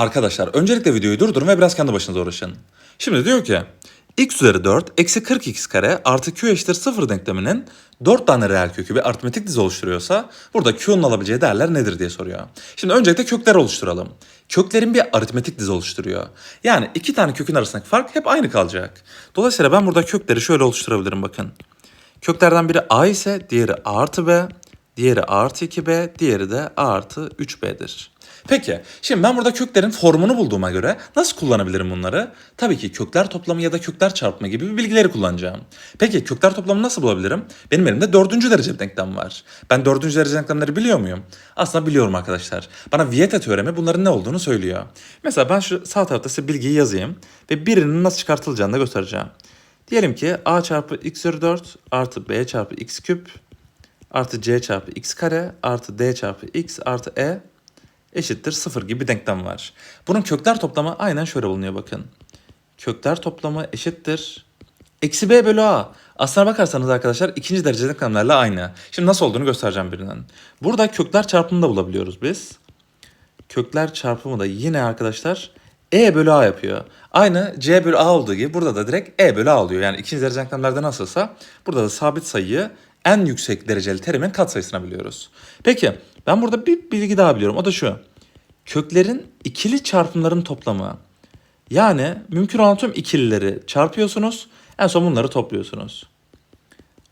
Arkadaşlar öncelikle videoyu durdurun ve biraz kendi başınıza uğraşın. Şimdi diyor ki x üzeri 4 eksi 40x kare artı q eşittir 0 denkleminin 4 tane reel kökü bir aritmetik dizi oluşturuyorsa burada q'nun alabileceği değerler nedir diye soruyor. Şimdi öncelikle kökler oluşturalım. Köklerin bir aritmetik dizi oluşturuyor. Yani iki tane kökün arasındaki fark hep aynı kalacak. Dolayısıyla ben burada kökleri şöyle oluşturabilirim bakın. Köklerden biri a ise diğeri a artı b, diğeri artı 2b, diğeri de artı 3b'dir. Peki, şimdi ben burada köklerin formunu bulduğuma göre nasıl kullanabilirim bunları? Tabii ki kökler toplamı ya da kökler çarpımı gibi bilgileri kullanacağım. Peki kökler toplamını nasıl bulabilirim? Benim elimde dördüncü derece denklem var. Ben dördüncü derece denklemleri biliyor muyum? Aslında biliyorum arkadaşlar. Bana Vieta teoremi bunların ne olduğunu söylüyor. Mesela ben şu sağ tarafta size bilgiyi yazayım ve birinin nasıl çıkartılacağını da göstereceğim. Diyelim ki a çarpı x üzeri 4 artı b çarpı x küp artı c çarpı x kare artı d çarpı x artı e eşittir 0 gibi bir denklem var. Bunun kökler toplamı aynen şöyle bulunuyor bakın. Kökler toplamı eşittir. Eksi b bölü a. Aslına bakarsanız arkadaşlar ikinci derece denklemlerle aynı. Şimdi nasıl olduğunu göstereceğim birinden. Burada kökler çarpımını da bulabiliyoruz biz. Kökler çarpımı da yine arkadaşlar e bölü a yapıyor. Aynı c bölü a olduğu gibi burada da direkt e bölü a oluyor. Yani ikinci derece denklemlerde nasılsa burada da sabit sayıyı en yüksek dereceli terimin katsayısına biliyoruz. Peki ben burada bir bilgi daha biliyorum. O da şu. Köklerin ikili çarpımların toplamı. Yani mümkün olan tüm ikilileri çarpıyorsunuz. En son bunları topluyorsunuz.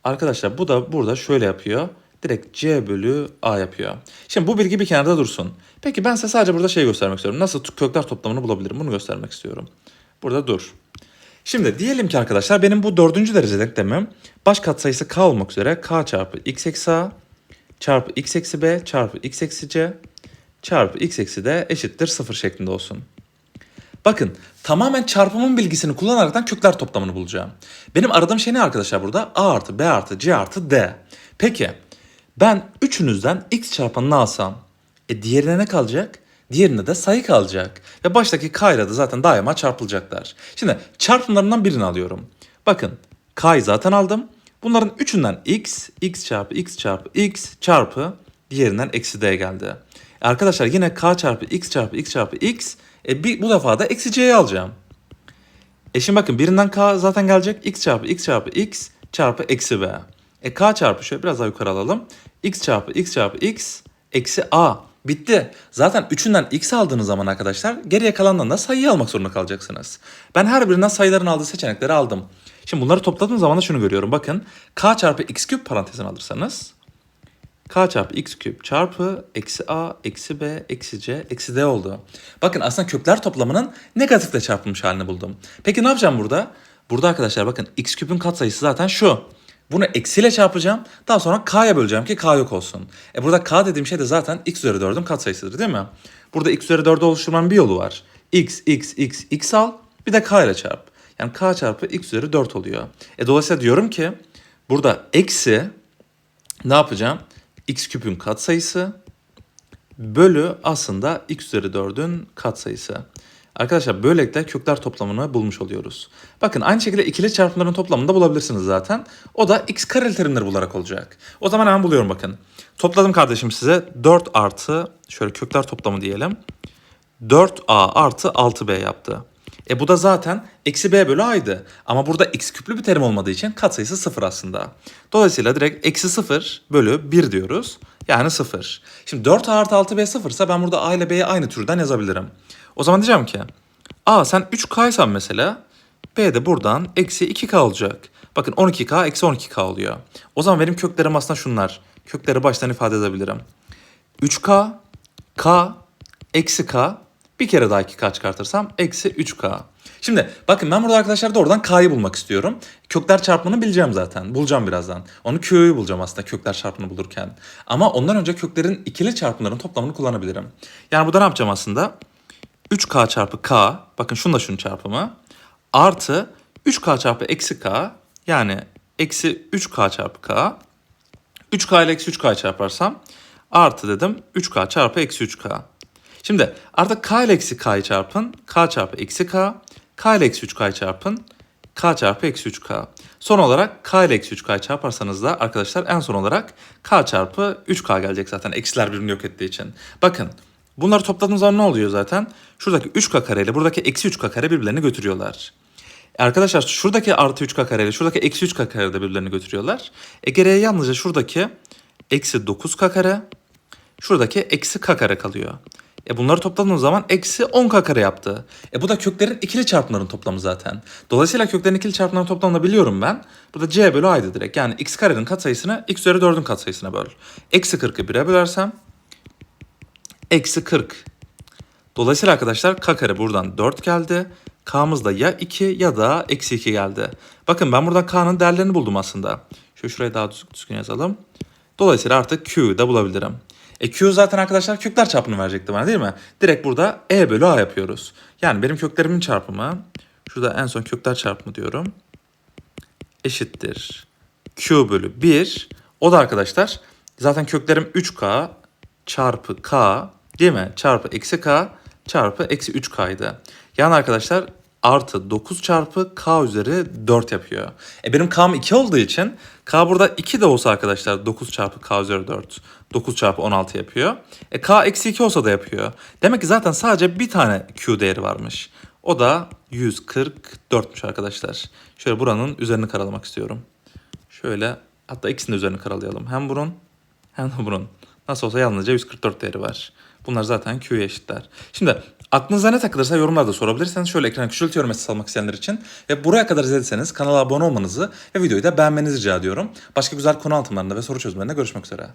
Arkadaşlar bu da burada şöyle yapıyor. Direkt C bölü A yapıyor. Şimdi bu bilgi bir kenarda dursun. Peki ben size sadece burada şey göstermek istiyorum. Nasıl kökler toplamını bulabilirim? Bunu göstermek istiyorum. Burada dur. Şimdi diyelim ki arkadaşlar benim bu dördüncü derece denklemim baş katsayısı k olmak üzere k çarpı x eksi a çarpı x eksi b çarpı x eksi c çarpı x eksi d eşittir sıfır şeklinde olsun. Bakın tamamen çarpımın bilgisini kullanaraktan kökler toplamını bulacağım. Benim aradığım şey ne arkadaşlar burada? A artı B artı C artı D. Peki ben üçünüzden x çarpanını alsam e diğerine ne kalacak? Diğerine de sayı kalacak. Ve baştaki k ile de zaten daima çarpılacaklar. Şimdi çarpımlarından birini alıyorum. Bakın k'yı zaten aldım. Bunların üçünden x, x çarpı x çarpı x çarpı diğerinden eksi d geldi. E arkadaşlar yine k çarpı x çarpı x çarpı x e bir, bu defa da eksi c'yi alacağım. E şimdi bakın birinden k zaten gelecek. x çarpı x çarpı x çarpı eksi b. E k çarpı şöyle biraz daha yukarı alalım. x çarpı x çarpı x eksi a. Bitti. Zaten üçünden x aldığınız zaman arkadaşlar geriye kalandan da sayıyı almak zorunda kalacaksınız. Ben her birinden sayıların aldığı seçenekleri aldım. Şimdi bunları topladığım zaman da şunu görüyorum. Bakın k çarpı x küp parantezine alırsanız k çarpı x küp çarpı eksi a eksi b eksi c eksi d oldu. Bakın aslında kökler toplamının negatifle çarpılmış halini buldum. Peki ne yapacağım burada? Burada arkadaşlar bakın x küpün katsayısı zaten şu. Bunu eksiyle çarpacağım. Daha sonra k'ya böleceğim ki k yok olsun. E burada k dediğim şey de zaten x üzeri 4'ün katsayısıdır değil mi? Burada x üzeri 4'ü oluşturmanın bir yolu var. x, x, x, x al bir de k ile çarp. Yani k çarpı x üzeri 4 oluyor. E dolayısıyla diyorum ki burada eksi ne yapacağım? x küpün katsayısı bölü aslında x üzeri 4'ün katsayısı. Arkadaşlar böylelikle kökler toplamını bulmuş oluyoruz. Bakın aynı şekilde ikili çarpımların toplamını da bulabilirsiniz zaten. O da x kareli terimleri bularak olacak. O zaman hemen buluyorum bakın. Topladım kardeşim size 4 artı şöyle kökler toplamı diyelim. 4a artı 6b yaptı. E bu da zaten eksi b bölü a'ydı. Ama burada x küplü bir terim olmadığı için katsayısı 0 aslında. Dolayısıyla direkt eksi 0 bölü 1 diyoruz. Yani 0. Şimdi 4a artı 6b 0 ise ben burada a ile b'yi aynı türden yazabilirim. O zaman diyeceğim ki a sen 3k'ysan mesela b de buradan eksi 2k olacak. Bakın 12k eksi 12k oluyor. O zaman benim köklerim aslında şunlar. Kökleri baştan ifade edebilirim. 3k, k, eksi k bir kere daha 2k çıkartırsam eksi 3k. Şimdi bakın ben burada arkadaşlar doğrudan k'yı bulmak istiyorum. Kökler çarpımını bileceğim zaten. Bulacağım birazdan. Onu q'yu bulacağım aslında kökler çarpımını bulurken. Ama ondan önce köklerin ikili çarpımların toplamını kullanabilirim. Yani burada ne yapacağım aslında? 3k çarpı k, bakın şunu da şunun çarpımı. Artı 3k çarpı eksi k, yani eksi 3k çarpı k. 3k ile eksi 3k çarparsam artı dedim 3k çarpı eksi 3k. Şimdi artık k ile eksi k'yı çarpın. k çarpı eksi k. k ile eksi 3k'yı çarpın. k çarpı eksi 3k. Son olarak k ile eksi 3k'yı çarparsanız da arkadaşlar en son olarak k çarpı 3k gelecek zaten eksiler birbirini yok ettiği için. Bakın Bunları topladığımız zaman ne oluyor zaten? Şuradaki 3k kare ile buradaki eksi 3k kare birbirlerini götürüyorlar. E Arkadaşlar şuradaki artı 3k kare ile şuradaki eksi 3k kare de birbirlerini götürüyorlar. E geriye yalnızca şuradaki eksi 9k kare, şuradaki eksi k kare kalıyor. E bunları topladığımız zaman eksi 10k kare yaptı. E bu da köklerin ikili çarpımların toplamı zaten. Dolayısıyla köklerin ikili çarpımlarının toplamını biliyorum ben. Bu da c bölü a'ydı direkt. Yani x karenin katsayısını x üzeri 4'ün katsayısına böl. Eksi 40'ı 1'e bölersem eksi 40. Dolayısıyla arkadaşlar k kare buradan 4 geldi. K'mız da ya 2 ya da eksi 2 geldi. Bakın ben buradan k'nın değerlerini buldum aslında. Şu şuraya daha düz- düzgün yazalım. Dolayısıyla artık q'yu da bulabilirim. E q zaten arkadaşlar kökler çarpımını verecekti bana değil mi? Direkt burada e bölü a yapıyoruz. Yani benim köklerimin çarpımı, şurada en son kökler çarpımı diyorum. Eşittir. q bölü 1. O da arkadaşlar zaten köklerim 3k çarpı k değil mi? Çarpı eksi k çarpı eksi 3k'ydı. Yani arkadaşlar artı 9 çarpı k üzeri 4 yapıyor. E benim k'm 2 olduğu için k burada 2 de olsa arkadaşlar 9 çarpı k üzeri 4. 9 çarpı 16 yapıyor. E k eksi 2 olsa da yapıyor. Demek ki zaten sadece bir tane q değeri varmış. O da 144'müş arkadaşlar. Şöyle buranın üzerini karalamak istiyorum. Şöyle hatta ikisini de üzerini karalayalım. Hem bunun hem de bunun. Nasıl olsa yalnızca 144 değeri var. Bunlar zaten Q'ya eşitler. Şimdi aklınıza ne takılırsa yorumlarda sorabilirseniz şöyle ekrana küçültüyorum mesaj almak isteyenler için. Ve buraya kadar izlediyseniz kanala abone olmanızı ve videoyu da beğenmenizi rica ediyorum. Başka güzel konu altımlarında ve soru çözümlerinde görüşmek üzere.